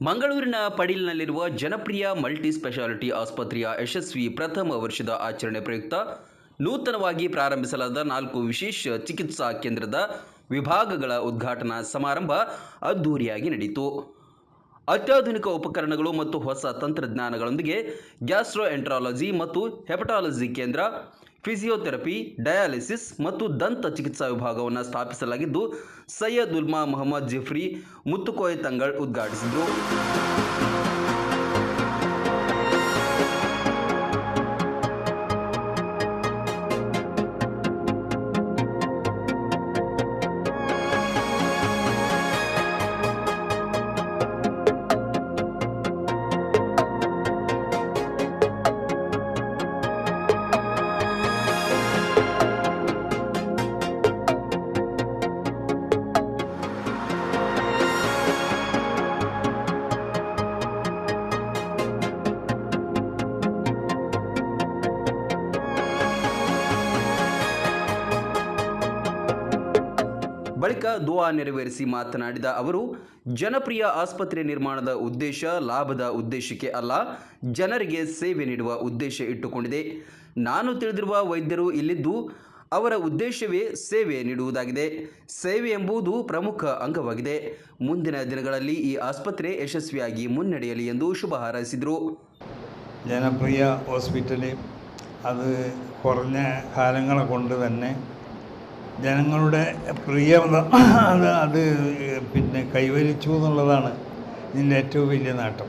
ಮಂಗಳೂರಿನ ಪಡೀಲ್ನಲ್ಲಿರುವ ಜನಪ್ರಿಯ multi speciality ಆಸ್ಪತ್ರೆಯ ಯಶಸ್ವಿ ಪ್ರಥಮ ವರ್ಷದ ಆಚರಣೆ ಪ್ರಯುಕ್ತ ನೂತನವಾಗಿ ಪ್ರಾರಂಭಿಸಲಾದ ನಾಲ್ಕು ವಿಶೇಷ ಚಿಕಿತ್ಸಾ ಕೇಂದ್ರದ ವಿಭಾಗಗಳ ಉದ್ಘಾಟನಾ ಸಮಾರಂಭ ಅದ್ದೂರಿಯಾಗಿ ನಡೆಯಿತು ಅತ್ಯಾಧುನಿಕ ಉಪಕರಣಗಳು ಮತ್ತು ಹೊಸ ತಂತ್ರಜ್ಞಾನಗಳೊಂದಿಗೆ ಗ್ಯಾಸ್ಟ್ರೋ ಎಂಟ್ರಾಲಜಿ ಮತ್ತು ಹೆಪಟಾಲಜಿ ಕೇಂದ್ರ ಫಿಸಿಯೋಥೆರಪಿ ಡಯಾಲಿಸಿಸ್ ಮತ್ತು ದಂತ ಚಿಕಿತ್ಸಾ ವಿಭಾಗವನ್ನು ಸ್ಥಾಪಿಸಲಾಗಿದ್ದು ಸೈಯದ್ ಉಲ್ಮಾ ಮೊಹಮ್ಮದ್ ಜಿಫ್ರಿ ಮುತ್ತುಕೋಯ್ ತಂಗಳ್ ಉದ್ಘಾಟಿಸಿದರು. ದುವಾ ನೆರವೇರಿಸಿ ಮಾತನಾಡಿದ ಅವರು ಜನಪ್ರಿಯ ಆಸ್ಪತ್ರೆ ನಿರ್ಮಾಣದ ಉದ್ದೇಶ ಲಾಭದ ಉದ್ದೇಶಕ್ಕೆ ಅಲ್ಲ ಜನರಿಗೆ ಸೇವೆ ನೀಡುವ ಉದ್ದೇಶ ಇಟ್ಟುಕೊಂಡಿದೆ ನಾನು ತಿಳಿದಿರುವ ವೈದ್ಯರು ಇಲ್ಲಿದ್ದು ಅವರ ಉದ್ದೇಶವೇ ಸೇವೆ ನೀಡುವುದಾಗಿದೆ ಸೇವೆ ಎಂಬುದು ಪ್ರಮುಖ ಅಂಗವಾಗಿದೆ ಮುಂದಿನ ದಿನಗಳಲ್ಲಿ ಈ ಆಸ್ಪತ್ರೆ ಯಶಸ್ವಿಯಾಗಿ ಮುನ್ನಡೆಯಲಿ ಎಂದು ಶುಭ ಹಾರೈಸಿದರು ജനപ്രിയ ഹോസ്പിറ്റൽ അത് കുറഞ്ഞ കാലങ്ങളെ കൊണ്ട് തന്നെ ജനങ്ങളുടെ പ്രിയ അത് അത് പിന്നെ കൈവരിച്ചു എന്നുള്ളതാണ് ഇതിന്റെ ഏറ്റവും വലിയ നേട്ടം.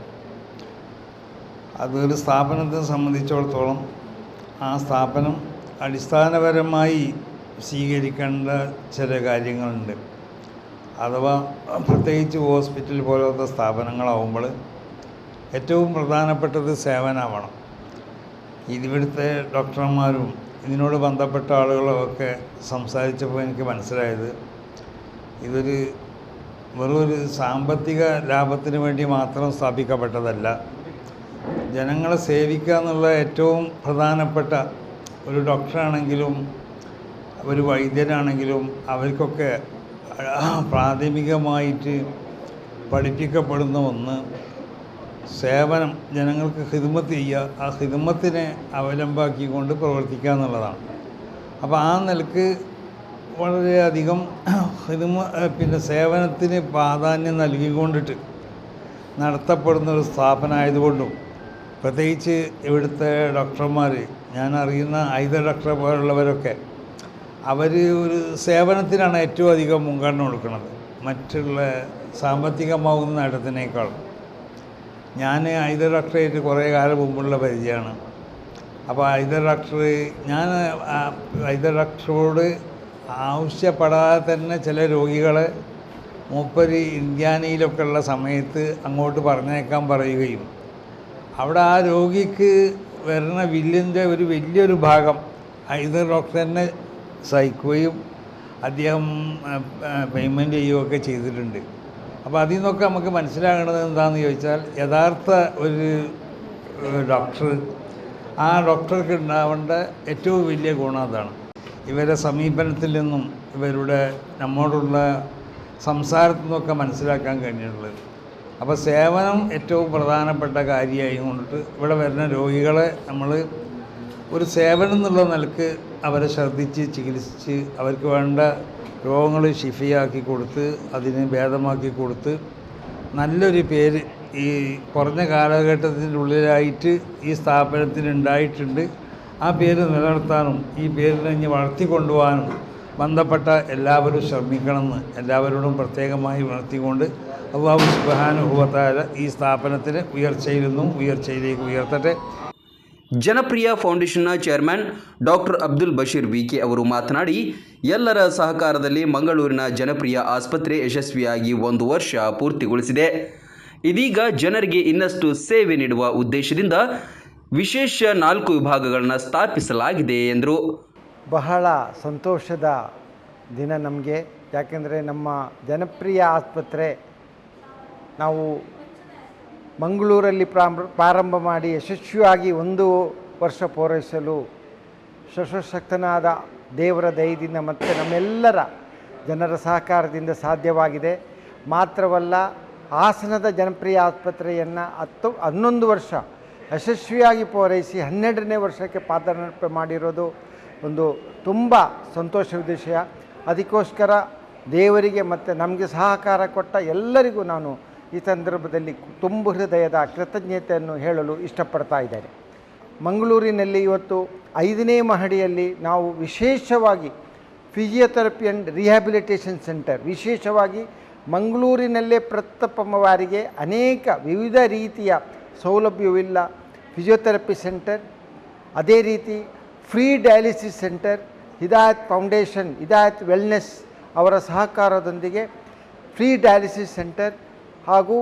അതൊരു സ്ഥാപനത്തെ സംബന്ധിച്ചിടത്തോളം ആ സ്ഥാപനം അടിസ്ഥാനപരമായി സ്വീകരിക്കേണ്ട ചില കാര്യങ്ങളുണ്ട്. അഥവാ പ്രത്യേകിച്ച് ഹോസ്പിറ്റൽ പോലത്തെ സ്ഥാപനങ്ങളാവുമ്പോൾ ഏറ്റവും പ്രധാനപ്പെട്ടത് സേവനമാവണം. ഇതിവിടുത്തെ ഡോക്ടർമാരും ഇതിനോട് ബന്ധപ്പെട്ട ആളുകളൊക്കെ സംസാരിച്ചപ്പോൾ എനിക്ക് മനസ്സിലായത് ഇതൊരു വെറും സാമ്പത്തിക ലാഭത്തിന് വേണ്ടി മാത്രം സ്ഥാപിക്കപ്പെട്ടതല്ല. ജനങ്ങളെ സേവിക്കുക എന്നുള്ള ഏറ്റവും പ്രധാനപ്പെട്ട ഒരു ഡോക്ടറാണെങ്കിലും ഒരു വൈദ്യനാണെങ്കിലും അവർക്കൊക്കെ പ്രാഥമികമായിട്ട് പഠിപ്പിക്കപ്പെടുന്ന ഒന്ന് സേവനം ജനങ്ങൾക്ക് ഹിദ്മത്ത് ചെയ്യുക ആ ഹിദ്മത്തിനെ അവലംബാക്കിക്കൊണ്ട് പ്രവർത്തിക്കുക എന്നുള്ളതാണ്. അപ്പോൾ ആ നിലയ്ക്ക് വളരെയധികം ഹിദ്മ പിന്നെ സേവനത്തിന് പ്രാധാന്യം നൽകിക്കൊണ്ടിട്ട് നടത്തപ്പെടുന്ന ഒരു സ്ഥാപനമായതുകൊണ്ടും പ്രത്യേകിച്ച് ഇവിടുത്തെ ഡോക്ടർമാർ ഞാൻ അറിയുന്ന ഐദ ഡോക്ടറെ പോലുള്ളവരൊക്കെ അവർ ഒരു സേവനത്തിനാണ് ഏറ്റവും അധികം മുൻഗണന കൊടുക്കുന്നത്. മറ്റുള്ള സാമ്പത്തികമാകുന്ന നേട്ടത്തിനേക്കാൾ ഞാൻ ഐത ഡോക്ടറായിട്ട് കുറേ കാലം മുമ്പുള്ള പരിചയമാണ്. അപ്പോൾ ഐത ഡോക്ടർ ഞാൻ ഐത ഡോക്ടറോട് ആവശ്യപ്പെടാതെ തന്നെ ചില രോഗികളെ മൂപ്പര് ഇന്ത്യാനയിലൊക്കെ ഉള്ള സമയത്ത് അങ്ങോട്ട് പറഞ്ഞേക്കാൻ പറയുകയും അവിടെ ആ രോഗിക്ക് വരുന്ന വില്ലിന്റെ ഒരു വലിയൊരു ഭാഗം ഡോക്ടർ തന്നെ സഹിക്കുകയും അദ്ദേഹം പേയ്മെന്റ് ചെയ്യുകയൊക്കെ ചെയ്തിട്ടുണ്ട്. അപ്പോൾ അതിൽ നിന്നൊക്കെ നമുക്ക് മനസ്സിലാകുന്നത് എന്താണെന്ന് ചോദിച്ചാൽ യഥാർത്ഥ ഒരു ഡോക്ടർ ആ ഡോക്ടർക്ക് ഉണ്ടാവേണ്ട ഏറ്റവും വലിയ ഗുണം അതാണ്. ഇവരെ സമീപനത്തിൽ നിന്നും ഇവരുടെ നമ്മോടുള്ള സംസാരത്തിൽ നിന്നൊക്കെ മനസ്സിലാക്കാൻ കഴിഞ്ഞിട്ടുള്ളത്. അപ്പോൾ സേവനം ഏറ്റവും പ്രധാനപ്പെട്ട കാര്യമായി കൊണ്ടിട്ട് ഇവിടെ വരുന്ന രോഗികളെ നമ്മൾ ഒരു സേവനം എന്നുള്ള നിലയ്ക്ക് അവരെ ശ്രദ്ധിച്ച് ചികിത്സിച്ച് അവർക്ക് വേണ്ട രോഗങ്ങൾ ശിഫിയാക്കി കൊടുത്ത് അതിനെ ഭേദമാക്കി കൊടുത്ത് നല്ലൊരു പേര് ഈ കുറഞ്ഞ കാലഘട്ടത്തിനുള്ളിലായിട്ട് ഈ സ്ഥാപനത്തിന് ഉണ്ടായിട്ടുണ്ട്. ആ പേര് നിലനിർത്താനും ഈ പേരിനെ ഇനി വളർത്തിക്കൊണ്ടുപോകാനും ബന്ധപ്പെട്ട എല്ലാവരും ശ്രമിക്കണമെന്ന് എല്ലാവരോടും പ്രത്യേകമായി ഉണർത്തിക്കൊണ്ട് അള്ളാഹു സുബാനുഭവത്തായ ഈ സ്ഥാപനത്തിന് ഉയർച്ചയിൽ നിന്നും ഉയർച്ചയിലേക്ക് ഉയർത്തട്ടെ. Janapriya ಫೌಂಡೇಶನ್ನ chairman doctor Abdul Basheer V K ಅವರು ಮಾತನಾಡಿ, ಎಲ್ಲರ ಸಹಕಾರದಲ್ಲಿ ಮಂಗಳೂರಿನ ಜನಪ್ರಿಯ ಆಸ್ಪತ್ರೆ ಯಶಸ್ವಿಯಾಗಿ ಒಂದು ವರ್ಷ ಪೂರ್ತಿಗೊಳಿಸಿದೆ. ಇದೀಗ ಜನರಿಗೆ ಇನ್ನಷ್ಟು ಸೇವೆ ನೀಡುವ ಉದ್ದೇಶದಿಂದ ವಿಶೇಷ ನಾಲ್ಕು ವಿಭಾಗಗಳನ್ನು ಸ್ಥಾಪಿಸಲಾಗಿದೆ ಎಂದರು. ಬಹಳ ಸಂತೋಷದ ದಿನ ನಮಗೆ. ಯಾಕೆಂದರೆ ನಮ್ಮ ಜನಪ್ರಿಯ ಆಸ್ಪತ್ರೆ ನಾವು ಮಂಗಳೂರಲ್ಲಿ ಪ್ರಾರಂಭ ಮಾಡಿ ಯಶಸ್ವಿಯಾಗಿ ಒಂದು ವರ್ಷ ಪೂರೈಸಲು ಸಶಕ್ತನಾದ ದೇವರ ದಯದಿಂದ ಮತ್ತು ನಮ್ಮೆಲ್ಲರ ಜನರ ಸಹಕಾರದಿಂದ ಸಾಧ್ಯವಾಗಿದೆ. ಮಾತ್ರವಲ್ಲ, ಹಾಸನದ ಜನಪ್ರಿಯ ಆಸ್ಪತ್ರೆಯನ್ನು ಹತ್ತು, ಹನ್ನೊಂದು ವರ್ಷ ಯಶಸ್ವಿಯಾಗಿ ಪೂರೈಸಿ ಹನ್ನೆರಡನೇ ವರ್ಷಕ್ಕೆ ಪಾದಾರ್ಪಣೆ ಮಾಡಿರೋದು ಒಂದು ತುಂಬ ಸಂತೋಷದ ವಿಷಯ. ಅದಕ್ಕೋಸ್ಕರ ದೇವರಿಗೆ ಮತ್ತು ನಮಗೆ ಸಹಕಾರ ಕೊಟ್ಟ ಎಲ್ಲರಿಗೂ ನಾನು ಈ ಸಂದರ್ಭದಲ್ಲಿ ತುಂಬು ಹೃದಯದ ಕೃತಜ್ಞತೆಯನ್ನು ಹೇಳಲು ಇಷ್ಟಪಡ್ತಾ ಇದ್ದಾರೆ ಮಂಗಳೂರಿನಲ್ಲಿ ಇವತ್ತು ಐದನೇ ಮಹಡಿಯಲ್ಲಿ ನಾವು ವಿಶೇಷವಾಗಿ ಫಿಸಿಯೋಥೆರಪಿ ಆ್ಯಂಡ್ ರಿಹ್ಯಾಬಿಲಿಟೇಷನ್ ಸೆಂಟರ್ ವಿಶೇಷವಾಗಿ ಮಂಗಳೂರಿನಲ್ಲೇ ಪ್ರಥಮವಾರಿಗೆ ಅನೇಕ ವಿವಿಧ ರೀತಿಯ ಸೌಲಭ್ಯವಿಲ್ಲ. ಫಿಸಿಯೋಥೆರಪಿ ಸೆಂಟರ್ ಅದೇ ರೀತಿ free dialysis centre Hidayat foundation Hidayat wellness ಅವರ ಸಹಕಾರದೊಂದಿಗೆ ಫ್ರೀ ಡಯಾಲಿಸಿಸ್ ಸೆಂಟರ್ ಹಾಗೂ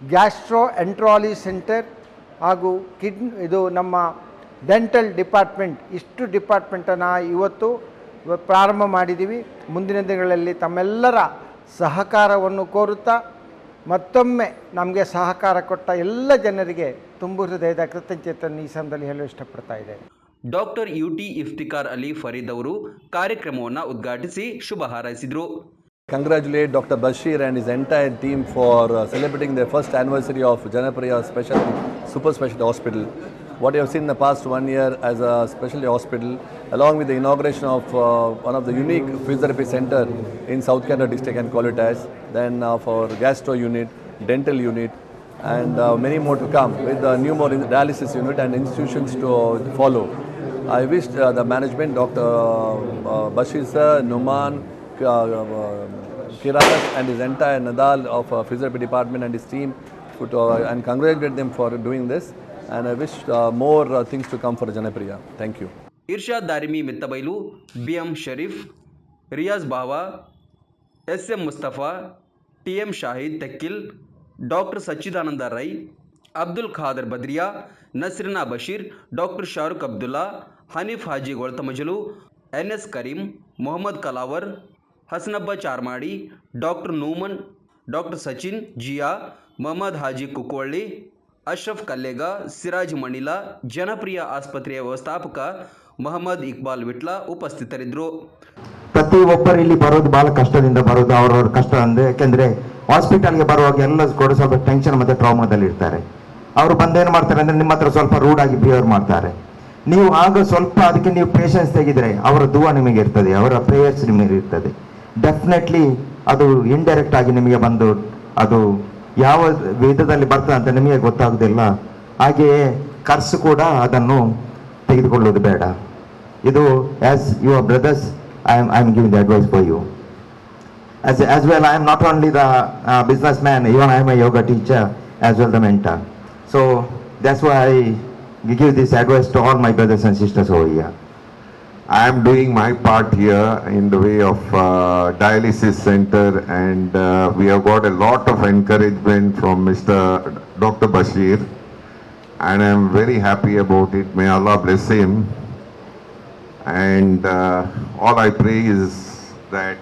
ಗ್ಯಾಸ್ಟ್ರೋ ಎಂಟ್ರಾಲಿ ಸೆಂಟರ್ ಹಾಗೂ ಕಿಡ್, ಇದು ನಮ್ಮ ಡೆಂಟಲ್ ಡಿಪಾರ್ಟ್ಮೆಂಟ್, ಇಷ್ಟು ಡಿಪಾರ್ಟ್ಮೆಂಟನ್ನು ಇವತ್ತು ಪ್ರಾರಂಭ ಮಾಡಿದ್ದೀವಿ. ಮುಂದಿನ ದಿನಗಳಲ್ಲಿ ತಮ್ಮೆಲ್ಲರ ಸಹಕಾರವನ್ನು ಕೋರುತ್ತಾ ಮತ್ತೊಮ್ಮೆ ನಮಗೆ ಸಹಕಾರ ಕೊಟ್ಟ ಎಲ್ಲ ಜನರಿಗೆ ತುಂಬು ಹೃದಯದ ಕೃತಜ್ಞತೆಯನ್ನು ಈ ಸಂದರ್ಭದಲ್ಲಿ ಹೇಳಲು ಇಷ್ಟಪಡ್ತಾ ಇದೆ doctor U T Iftikhar Ali Fareed ಅವರು ಕಾರ್ಯಕ್ರಮವನ್ನು ಉದ್ಘಾಟಿಸಿ ಶುಭ ಹಾರೈಸಿದರು. Congratulate Dr. Bashir and his entire team for uh, celebrating their first anniversary of Janapriya Special Super Specialty Hospital. What you have seen in the past one year as a specialty hospital, along with the inauguration of uh, one of the unique physiotherapy center in South Canada district and call it as, then uh, for gastro unit, dental unit, and uh, many more to come with the new more dialysis unit and institutions to follow. I wish uh, the management, Dr. Uh, Bashir sir, Numan, uh, uh, Kirakas and his entire Nadal of uh, physiotherapy department and his team put, uh, and congratulate them for doing this. And I wish uh, more uh, things to come for Janapriya. Thank you. Irshad Darimi Mittabail B M Sharif Riyaz Bava S M Mustafa T M Shahid Thekkil doctor Sachidananda Rai Abdul Khader Badriya Nasrina Basheer doctor Shahrukh Abdullah Haneef Haji Goltamajalu N Hasanabba Charmadi, doctor Noman, doctor Sachin, Jiya, Mohammed Haji Kukkolli Ashraf Kallega, Siraj Manila Janapriya ಆಸ್ಪತ್ರೆಯ ವ್ಯವಸ್ಥಾಪಕ ಮೊಹಮ್ಮದ್ ಇಕ್ಬಾಲ್ ವಿಟ್ಲ ಉಪಸ್ಥಿತರಿದ್ದರು. ಪ್ರತಿ ಒಬ್ಬರು ಇಲ್ಲಿ ಬರೋದು ಬಹಳ ಕಷ್ಟದಿಂದ ಬರೋದು, ಅವ್ರವ್ರ ಕಷ್ಟ ಅಂದರೆ ಯಾಕೆಂದರೆ ಹಾಸ್ಪಿಟಲ್ಗೆ ಬರುವಾಗ ಎಲ್ಲ ಕೂಡ ಸ್ವಲ್ಪ ಟೆನ್ಷನ್ ಮತ್ತು ಟ್ರಾಮಾದಲ್ಲಿ ಇರ್ತಾರೆ. ಅವರು ಬಂದೇನು ಮಾಡ್ತಾರೆ ಅಂದರೆ ನಿಮ್ಮ ಹತ್ರ ಸ್ವಲ್ಪ ರೂಡಾಗಿ ಬಿಹೇವ್ ಮಾಡ್ತಾರೆ. ನೀವು ಆಗ ಸ್ವಲ್ಪ ಅದಕ್ಕೆ ನೀವು ಪೇಷನ್ಸ್ ತೆಗೆದರೆ ಅವರ ದುವಾ ನಿಮಗೆ ಇರ್ತದೆ ಅವರ ಪ್ರೇಯರ್ಸ್ ನಿಮಗೆ ಇರ್ತದೆ ಡೆಫಿನೆಟ್ಲಿ ಅದು ಇಂಡೈರೆಕ್ಟ್ ಆಗಿ ನಿಮಗೆ ಬಂದು ಅದು ಯಾವ ವಿಧದಲ್ಲಿ ಬರ್ತದೆ ಅಂತ ನಿಮಗೆ ಗೊತ್ತಾಗುದಿಲ್ಲ. ಹಾಗೆಯೇ ಖರ್ಸು ಕೂಡ ಅದನ್ನು ತೆಗೆದುಕೊಳ್ಳುವುದು ಬೇಡ. ಇದು as your brothers I am I am giving the advice for you as as well I am not only the business man even I am a yoga teacher as well the ಮೆಂಟ so that's why I give this advice to all my brothers and sisters oh year I am doing my part here in the way of uh, dialysis center and uh, we have got a lot of encouragement from Mr. Dr. Bashir and I am very happy about it. May Allah bless him. And uh, all I pray is that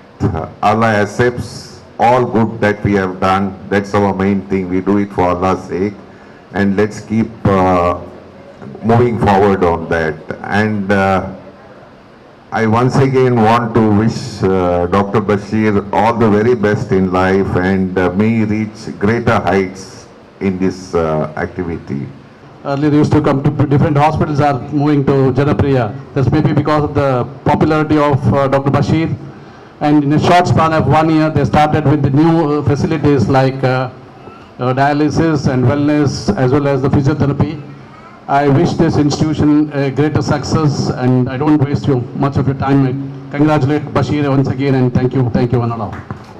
Allah accepts all good that we have done. That's our main thing. We do it for Allah's sake. And let's keep uh, moving forward on that. And uh, I once again want to wish uh, Dr. Bashir all the very best in life and uh, may reach greater heights in this uh, activity. Earlier they used to come to different hospitals are moving to Janapriya. That's maybe because of the popularity of uh, Dr. Bashir. And in a short span of one year, they started with the new uh, facilities like uh, uh, dialysis and wellness as well as the physiotherapy. I wish this institution a greater success and I don't waste you much of your time. I congratulate Bashir once again and thank you, thank you all.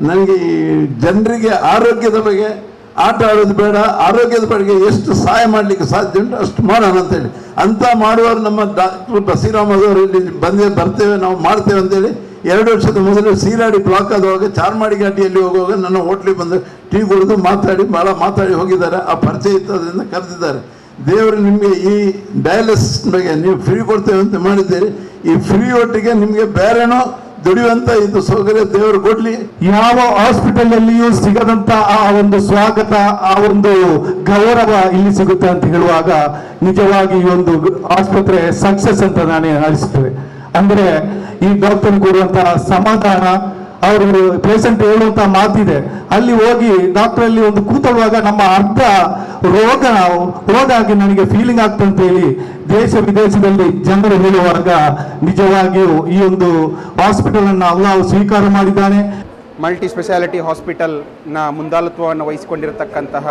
ನನಗೆ ಈ ಜನರಿಗೆ ಆರೋಗ್ಯದ ಬಗ್ಗೆ ಆಟ ಆಡೋದು ಬೇಡ ಆರೋಗ್ಯದ ಬಗ್ಗೆ ಎಷ್ಟು ಸಹಾಯ ಮಾಡಲಿಕ್ಕೆ ಸಾಧ್ಯ ಉಂಟು ಅಷ್ಟು ಮಾಡೋಣ ಅಂತೇಳಿ ಅಂತ ಮಾಡುವವರು ನಮ್ಮ ಡಾಕ್ಟರ್ ಬಸೀರಾಮ್ ಅವರು ಇಲ್ಲಿ ಬಂದೇ ಬರ್ತೇವೆ ನಾವು ಮಾಡ್ತೇವೆ ಅಂತೇಳಿ ಎರಡು ವರ್ಷದ ಮೊದಲು ಸೀರಾಡಿ ಬ್ಲಾಕ್ ಆಗುವಾಗ ಚಾರ್ಮಾಡಿ ಘಾಟಿಯಲ್ಲಿ ಹೋಗುವಾಗ ನನ್ನ ಹೋಟ್ಲಿಗೆ ಬಂದು ಟೀ ಕುಡಿದು ಮಾತಾಡಿ ಭಾಳ ಮಾತಾಡಿ ಹೋಗಿದ್ದಾರೆ ಆ ಪರಿಚಯ ಇತ್ತು ಅದರಿಂದ ಕರೆದಿದ್ದಾರೆ ದೇವರು ನಿಮಗೆ ಈ ಡಯಾಲಿಸಿಸ್ ಬಗ್ಗೆ ನೀವು ಫ್ರೀ ಕೊಡ್ತೇವೆ ಅಂತ ಮಾಡಿದ್ದೀರಿ. ಈ ಫ್ರೀ ಒಟ್ಟಿಗೆ ನಿಮಗೆ ಬೇರೆನೋ ದುಡಿಯುವಂತ ಇದು ಸೌಕರ್ಯ ದೇವರು ಕೊಡ್ಲಿ. ಯಾವ ಹಾಸ್ಪಿಟಲ್ ಅಲ್ಲಿಯೂ ಸಿಗದಂತ ಆ ಒಂದು ಸ್ವಾಗತ, ಆ ಒಂದು ಗೌರವ ಇಲ್ಲಿ ಸಿಗುತ್ತೆ ಅಂತ ಹೇಳುವಾಗ ನಿಜವಾಗಿ ಈ ಒಂದು ಆಸ್ಪತ್ರೆ ಸಕ್ಸಸ್ ಅಂತ ನಾನೇ ಅನಿಸ್ತೇವೆ ಅಂದ್ರೆ ಈ ಡಾಕ್ಟರ್ ಕೊಡುವಂತಹ ಸಮಾಧಾನ ಅವರು ಪೇಷಂಟ್ ಹೇಳುವಂತ ಮಾತಿದೆ. ಅಲ್ಲಿ ಹೋಗಿ ಡಾಕ್ಟರ್ ಅಲ್ಲಿ ಒಂದು ಕೂತುವಾಗ ನಮ್ಮ ಅರ್ಧ ರೋಗ ರೋಗ ಆಗಿ ನನಗೆ ಫೀಲಿಂಗ್ ಆಗ್ತಂತ ಹೇಳಿ. ದೇಶ ವಿದೇಶದಲ್ಲಿ ಜನರು ಹೇಳುವಾಗ ನಿಜವಾಗಿಯೂ ಈ ಒಂದು ಹಾಸ್ಪಿಟಲ್ ಅನ್ನು ಅಲ್ಲಾವು ಸ್ವೀಕಾರ ಮಾಡಿದ್ದಾನೆ. ಮಲ್ಟಿ ಸ್ಪೆಷಾಲಿಟಿ ಹಾಸ್ಪಿಟಲ್ನ ಮುಂದಾಳತ್ವವನ್ನು ವಹಿಸಿಕೊಂಡಿರತಕ್ಕಂತಹ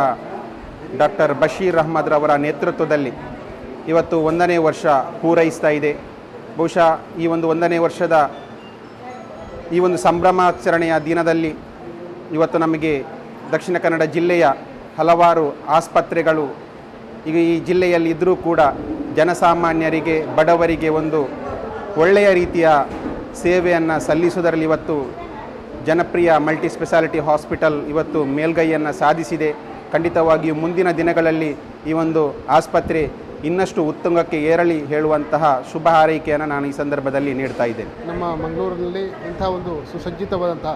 ಡಾಕ್ಟರ್ ಬಶೀರ್ ಅಹ್ಮದ್ ರವರ ನೇತೃತ್ವದಲ್ಲಿ ಇವತ್ತು ಒಂದನೇ ವರ್ಷ ಪೂರೈಸ್ತಾ ಇದೆ. ಬಹುಶಃ ಈ ಒಂದು ಒಂದನೇ ವರ್ಷದ ಈ ಒಂದು ಸಂಭ್ರಮಾಚರಣೆಯ ದಿನದಲ್ಲಿ ಇವತ್ತು ನಮಗೆ ದಕ್ಷಿಣ ಕನ್ನಡ ಜಿಲ್ಲೆಯ ಹಲವಾರು ಆಸ್ಪತ್ರೆಗಳು ಈಗ ಈ ಜಿಲ್ಲೆಯಲ್ಲಿ ಇದ್ದರೂ ಕೂಡ ಜನಸಾಮಾನ್ಯರಿಗೆ, ಬಡವರಿಗೆ ಒಂದು ಒಳ್ಳೆಯ ರೀತಿಯ ಸೇವೆಯನ್ನು ಸಲ್ಲಿಸುವುದರಲ್ಲಿ ಇವತ್ತು ಜನಪ್ರಿಯ ಮಲ್ಟಿ ಸ್ಪೆಷಾಲಿಟಿ ಹಾಸ್ಪಿಟಲ್ ಇವತ್ತು ಮೇಲ್ಗೈಯನ್ನು ಸಾಧಿಸಿದೆ. ಖಂಡಿತವಾಗಿಯೂ ಮುಂದಿನ ದಿನಗಳಲ್ಲಿ ಈ ಒಂದು ಆಸ್ಪತ್ರೆ ಇನ್ನಷ್ಟು ಉತ್ತುಂಗಕ್ಕೆ ಏರಲಿ ಹೇಳುವಂತಹ ಶುಭ ಹಾರೈಕೆಯನ್ನು ನಾನು ಈ ಸಂದರ್ಭದಲ್ಲಿ ನೀಡ್ತಾ ಇದ್ದೇನೆ. ನಮ್ಮ ಮಂಗಳೂರಿನಲ್ಲಿ ಇಂಥ ಒಂದು ಸುಸಜ್ಜಿತವಾದಂಥ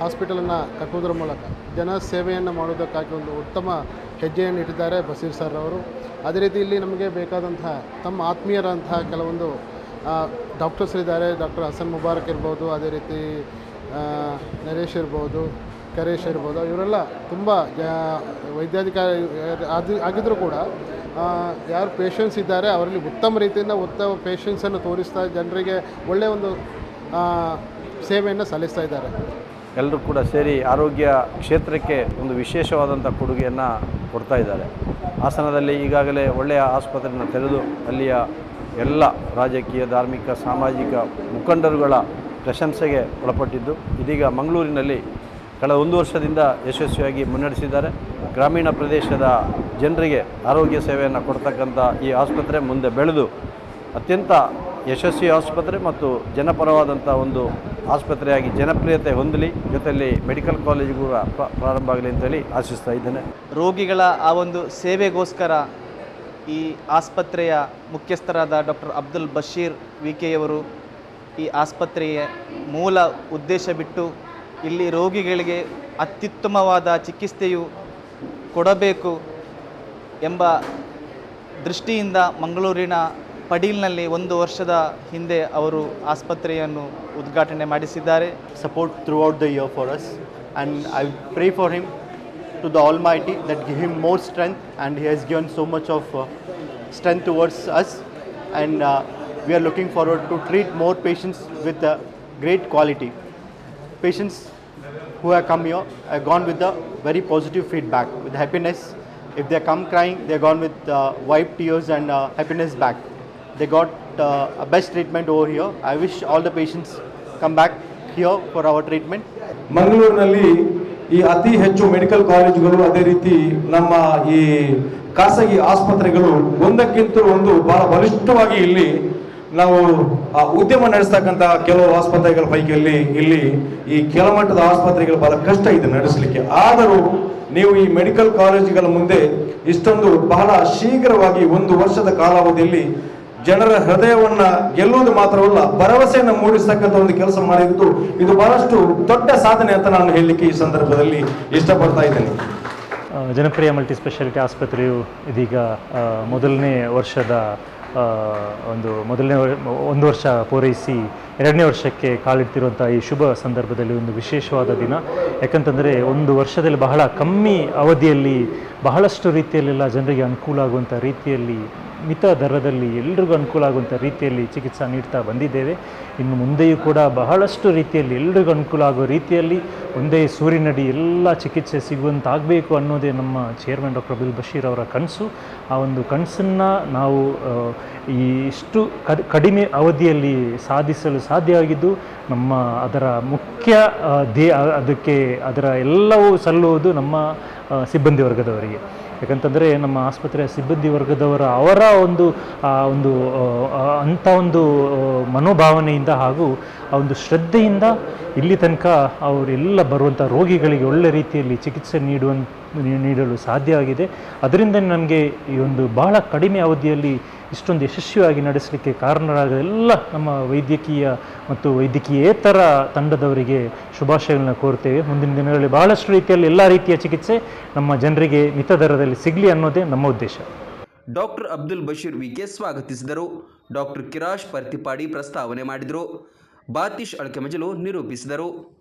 ಹಾಸ್ಪಿಟಲನ್ನು ಕಟ್ಟುವುದರ ಮೂಲಕ ಜನ ಸೇವೆಯನ್ನು ಮಾಡೋದಕ್ಕಾಗಿ ಒಂದು ಉತ್ತಮ ಹೆಜ್ಜೆಯನ್ನು ಇಟ್ಟಿದ್ದಾರೆ ಬಸೀರ್ ಸರ್ ಅವರು. ಅದೇ ರೀತಿ ಇಲ್ಲಿ ನಮಗೆ ಬೇಕಾದಂತಹ ತಮ್ಮ ಆತ್ಮೀಯರಂತಹ ಕೆಲವೊಂದು ಡಾಕ್ಟರ್ಸ್ ಇದ್ದಾರೆ. ಡಾಕ್ಟರ್ ಹಸನ್ ಮುಬಾರಕ್ ಇರ್ಬೋದು, ಅದೇ ರೀತಿ ನರೇಶ್ ಇರ್ಬೋದು ಕರೇಶ್ ಇರ್ಬೋದು, ಇವರೆಲ್ಲ ತುಂಬ ವೈದ್ಯಾಧಿಕಾರಿ, ಅದು ಆಗಿದ್ದರೂ ಕೂಡ ಯಾರು ಪೇಷಂಟ್ಸ್ ಇದ್ದಾರೆ, ಅವರಲ್ಲಿ ಉತ್ತಮ ರೀತಿಯಿಂದ ಉತ್ತಮ ಪೇಷಂಟ್ಸನ್ನು ತೋರಿಸ್ತಾ, ಜನರಿಗೆ ಒಳ್ಳೆಯ ಒಂದು ಸೇವೆಯನ್ನು ಸಲ್ಲಿಸ್ತಾ ಇದ್ದಾರೆ. ಎಲ್ಲರೂ ಕೂಡ ಸೇರಿ ಆರೋಗ್ಯ ಕ್ಷೇತ್ರಕ್ಕೆ ಒಂದು ವಿಶೇಷವಾದಂಥ ಕೊಡುಗೆಯನ್ನು ಕೊಡ್ತಾ ಇದ್ದಾರೆ. ಹಾಸನದಲ್ಲಿ ಈಗಾಗಲೇ ಒಳ್ಳೆಯ ಆಸ್ಪತ್ರೆಯನ್ನು ತೆರೆದು, ಅಲ್ಲಿಯ ಎಲ್ಲ ರಾಜಕೀಯ, ಧಾರ್ಮಿಕ, ಸಾಮಾಜಿಕ ಮುಖಂಡರುಗಳ ಪ್ರಶಂಸೆಗೆ ಒಳಪಟ್ಟಿದ್ದು. ಇದೀಗ ಮಂಗಳೂರಿನಲ್ಲಿ ಕಳೆದ ಒಂದು ವರ್ಷದಿಂದ ಯಶಸ್ವಿಯಾಗಿ ಮುನ್ನಡೆಸಿದ್ದಾರೆ. ಗ್ರಾಮೀಣ ಪ್ರದೇಶದ ಜನರಿಗೆ ಆರೋಗ್ಯ ಸೇವೆಯನ್ನು ಕೊಡ್ತಕ್ಕಂಥ ಈ ಆಸ್ಪತ್ರೆ ಮುಂದೆ ಬೆಳೆದು ಅತ್ಯಂತ ಯಶಸ್ವಿ ಆಸ್ಪತ್ರೆ ಮತ್ತು ಜನಪರವಾದಂಥ ಒಂದು ಆಸ್ಪತ್ರೆಯಾಗಿ ಜನಪ್ರಿಯತೆ ಹೊಂದಲಿ. ಜೊತೆಯಲ್ಲಿ ಮೆಡಿಕಲ್ ಕಾಲೇಜಿಗೂ ಪ್ರಾರಂಭ ಆಗಲಿ ಅಂತೇಳಿ ಆಶಿಸ್ತಾ ಇದ್ದೇನೆ. ರೋಗಿಗಳ ಆ ಒಂದು ಸೇವೆಗೋಸ್ಕರ ಈ ಆಸ್ಪತ್ರೆಯ ಮುಖ್ಯಸ್ಥರಾದ ಡಾಕ್ಟರ್ ಅಬ್ದುಲ್ ಬಶೀರ್ ವಿ ಕೆಯವರು ಈ ಆಸ್ಪತ್ರೆಯ ಮೂಲ ಉದ್ದೇಶ ಬಿಟ್ಟು ಇಲ್ಲಿ ರೋಗಿಗಳಿಗೆ ಅತ್ಯುತ್ತಮವಾದ ಚಿಕಿತ್ಸೆಯು ಕೊಡಬೇಕು ಎಂಬ ದೃಷ್ಟಿಯಿಂದ ಮಂಗಳೂರಿನ ಪಡೀಲ್ನಲ್ಲಿ ಒಂದು ವರ್ಷದ ಹಿಂದೆ ಅವರು ಆಸ್ಪತ್ರೆಯನ್ನು ಉದ್ಘಾಟನೆ ಮಾಡಿಸಿದ್ದಾರೆ support throughout out the year for us and I for for him to the all give him more strength, and he has given so much of of strength towards us. Us and we are looking forward to treat more patients with great quality. Patients who have come here have gone with the very positive feedback, with happiness. If they come crying, they gone with uh, wiped tears and uh, happiness back. They got uh, a best treatment over here. I wish all the patients come back here for our treatment. ಮಂಗಳೂರಿನಲ್ಲಿ ಈ ಅತಿ ಹೆಚ್ಚು medical ಕಾಲೇಜುಗಳು ಅದೇ ರೀತಿ ನಮ್ಮ ಈ ಖಾಸಗಿ ಆಸ್ಪತ್ರೆಗಳು ಒಂದಕ್ಕಿಂತ ಒಂದು ಬಹಳ ಬಲಿಷ್ಠವಾಗಿ ಇಲ್ಲಿ ನಾವು ಆ, ಉದ್ಯಮ ನಡೆಸ್ತಕ್ಕಂಥ ಕೆಲವು ಆಸ್ಪತ್ರೆಗಳ ಪೈಕಿಯಲ್ಲಿ ಇಲ್ಲಿ ಈ ಕೆಳಮಟ್ಟದ ಆಸ್ಪತ್ರೆಗಳು ಬಹಳ ಕಷ್ಟ ಇದೆ ನಡೆಸಲಿಕ್ಕೆ. ಆದರೂ ನೀವು ಈ ಮೆಡಿಕಲ್ ಕಾಲೇಜುಗಳ ಮುಂದೆ ಇಷ್ಟೊಂದು ಬಹಳ ಶೀಘ್ರವಾಗಿ ಒಂದು ವರ್ಷದ ಕಾಲಾವಧಿಯಲ್ಲಿ ಜನರ ಹೃದಯವನ್ನ ಗೆಲ್ಲುವುದು ಮಾತ್ರವಲ್ಲ ಭರವಸೆಯನ್ನು ಮೂಡಿಸ್ತಕ್ಕಂಥ ಒಂದು ಕೆಲಸ ಮಾಡಿದ್ದು ಇದು ಬಹಳಷ್ಟು ದೊಡ್ಡ ಸಾಧನೆ ಅಂತ ನಾನು ಹೇಳಲಿಕ್ಕೆ ಈ ಸಂದರ್ಭದಲ್ಲಿ ಇಷ್ಟಪಡ್ತಾ ಇದ್ದೇನೆ. ಜನಪ್ರಿಯ ಮಲ್ಟಿ ಸ್ಪೆಷಾಲಿಟಿ ಆಸ್ಪತ್ರೆಯು ಇದೀಗ ಮೊದಲನೇ ವರ್ಷದ ಒಂದು ಮೊದಲನೇ ಒಂದು ವರ್ಷ ಪೂರೈಸಿ ಎರಡನೇ ವರ್ಷಕ್ಕೆ ಕಾಲಿಡ್ತಿರುವಂಥ ಈ ಶುಭ ಸಂದರ್ಭದಲ್ಲಿ ಒಂದು ವಿಶೇಷವಾದ ದಿನ. ಯಾಕಂತಂದರೆ ಒಂದು ವರ್ಷದಲ್ಲಿ ಬಹಳ ಕಮ್ಮಿ ಅವಧಿಯಲ್ಲಿ ಬಹಳಷ್ಟು ರೀತಿಯಲ್ಲೆಲ್ಲ ಜನರಿಗೆ ಅನುಕೂಲ ಆಗುವಂಥ ರೀತಿಯಲ್ಲಿ ಮಿತ ದರದಲ್ಲಿ ಎಲ್ರಿಗೂ ಅನುಕೂಲ ಆಗುವಂಥ ರೀತಿಯಲ್ಲಿ ಚಿಕಿತ್ಸೆ ನೀಡ್ತಾ ಬಂದಿದ್ದೇವೆ. ಇನ್ನು ಮುಂದೆಯೂ ಕೂಡ ಬಹಳಷ್ಟು ರೀತಿಯಲ್ಲಿ ಎಲ್ರಿಗೂ ಅನುಕೂಲ ಆಗೋ ರೀತಿಯಲ್ಲಿ ಒಂದೇ ಸೂರಿನಡಿ ಎಲ್ಲ ಚಿಕಿತ್ಸೆ ಸಿಗುವಂತಾಗಬೇಕು ಅನ್ನೋದೇ ನಮ್ಮ ಚೇರ್ಮನ್ ಡಾಕ್ಟರ್ ಬಿಲ್ ಬಶೀರ್ ಅವರ ಕನಸು. ಆ ಒಂದು ಕನಸನ್ನು ನಾವು ಈ ಇಷ್ಟು ಕಡ್- ಕಡಿಮೆ ಅವಧಿಯಲ್ಲಿ ಸಾಧಿಸಲು ಸಾಧ್ಯ ಆಗಿದ್ದು, ನಮ್ಮ ಅದರ ಮುಖ್ಯ ದೇ ಅದಕ್ಕೆ ಅದರ ಎಲ್ಲವೂ ಸಲ್ಲುವುದು ನಮ್ಮ ಸಿಬ್ಬಂದಿ ವರ್ಗದವರಿಗೆ. ಯಾಕಂತಂದರೆ ನಮ್ಮ ಆಸ್ಪತ್ರೆಯ ಸಿಬ್ಬಂದಿ ವರ್ಗದವರ ಅವರ ಒಂದು ಒಂದು ಅಂಥ ಒಂದು ಮನೋಭಾವನೆಯಿಂದ ಹಾಗೂ ಆ ಒಂದು ಶ್ರದ್ಧೆಯಿಂದ ಇಲ್ಲಿ ತನಕ ಅವರೆಲ್ಲ ಬರುವಂಥ ರೋಗಿಗಳಿಗೆ ಒಳ್ಳೆ ರೀತಿಯಲ್ಲಿ ಚಿಕಿತ್ಸೆ ನೀಡುವ ನೀಡಲು ಸಾಧ್ಯ ಆಗಿದೆ. ಅದರಿಂದ ನನಗೆ ಈ ಒಂದು ಬಹಳ ಕಡಿಮೆ ಅವಧಿಯಲ್ಲಿ ಇಷ್ಟೊಂದು ಯಶಸ್ವಿಯಾಗಿ ನಡೆಸಲಿಕ್ಕೆ ಕಾರಣರಾದ ಎಲ್ಲ ನಮ್ಮ ವೈದ್ಯಕೀಯ ಮತ್ತು ವೈದ್ಯಕೀಯೇತರ ತಂಡದವರಿಗೆ ಶುಭಾಶಯಗಳನ್ನ ಕೋರ್ತೇವೆ. ಮುಂದಿನ ದಿನಗಳಲ್ಲಿ ಬಹಳಷ್ಟು ರೀತಿಯಲ್ಲಿ ಎಲ್ಲ ರೀತಿಯ ಚಿಕಿತ್ಸೆ ನಮ್ಮ ಜನರಿಗೆ ಮಿತ ದರದಲ್ಲಿ ಸಿಗಲಿ ಅನ್ನೋದೇ ನಮ್ಮ ಉದ್ದೇಶ. Doctor Abdul Basheer V K ಸ್ವಾಗತಿಸಿದರು. ಡಾಕ್ಟರ್ ಕಿರಾಶ್ ಪರ್ತಿಪಾಡಿ ಪ್ರಸ್ತಾವನೆ ಮಾಡಿದರು. ಬಾತೀಶ್ ಅಳಕೆಮಜಲು ನಿರೂಪಿಸಿದರು.